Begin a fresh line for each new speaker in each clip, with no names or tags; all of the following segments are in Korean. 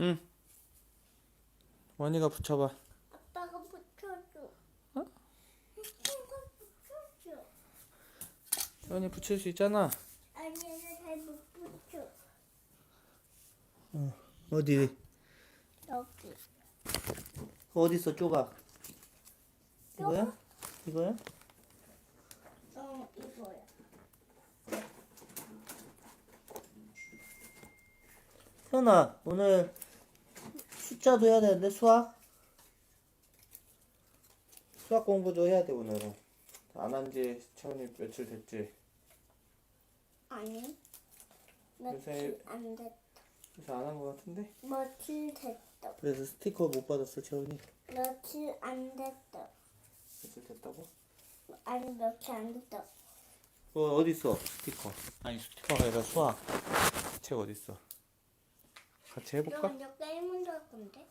응. 원이가 붙여봐.
아빠가 붙여줘.
어?
붙여줘.
원이 붙일 수 있잖아.
아니, 나잘못 붙여.
어디?
여기.
어디 있어 조각? 이거야? 이거야?
어, 이거야.
현아 오늘 숫자도 해야 되는데 수학? 수학 공부도 해야 돼 오늘은. 안 한 지 채원이 며칠 됐지?
아니.
요새-
며칠 안 됐.
그래서 안 한 거 같은데?
며칠 됐다.
그래서 스티커 못 받았어 채원이.
며칠 안 됐다.
며칠 됐다고?
아니, 며칠 안 됐다.
어 어디 있어 스티커? 아니 스티커가 아니라 수학 책 어디 있어? 같이 해볼까?
이제 게임 먼저 할 건데?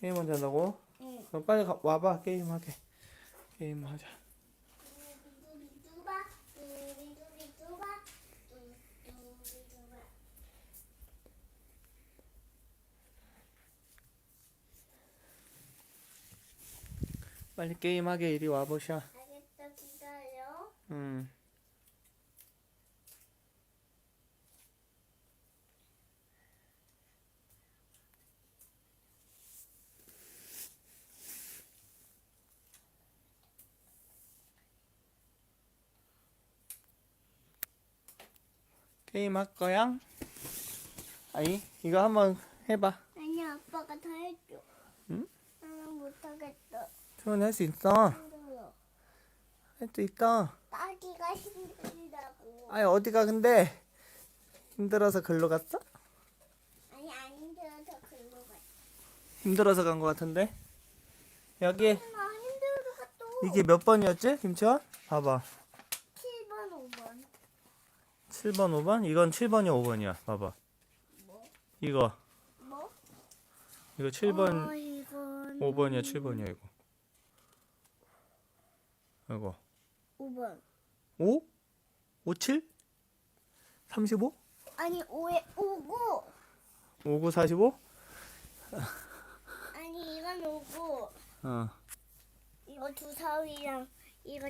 게임 먼저 한다고?
응.
그럼 빨리 가, 와봐 게임 하게. 게임 하자.
두바, 두비, 두비, 두바, 두, 두비, 두바.
빨리 게임 하게 이리 와보셔.
알겠다, 기다려.
음. 게임 할 거야? 아니, 이거 한번 해봐.
아니, 아빠가 다 해줘.
응?
나는 못하겠다.
주원이 할수 있어.
힘들어.
할 수 있다.
따기가 힘들다고.
아니, 어디가 근데 힘들어서 글로 갔어?
아니, 안 힘들어서 글로 가.
힘들어서 간 거 같은데? 여기
안 힘들어서 또.
이게 몇 번이었지? 김치원? 봐봐.
7번, 5번.
7번, 5번? 이건 7번이야, 5번이야. 봐봐.
뭐?
이거.
뭐?
이거 7번,
어, 이건
5번이야, 7번이야, 이거. 이거.
5번.
5? 5, 7? 35?
아니, 5에 5고.
59, 45?
아니, 이건 5고.
어.
이거 두 사위랑 이거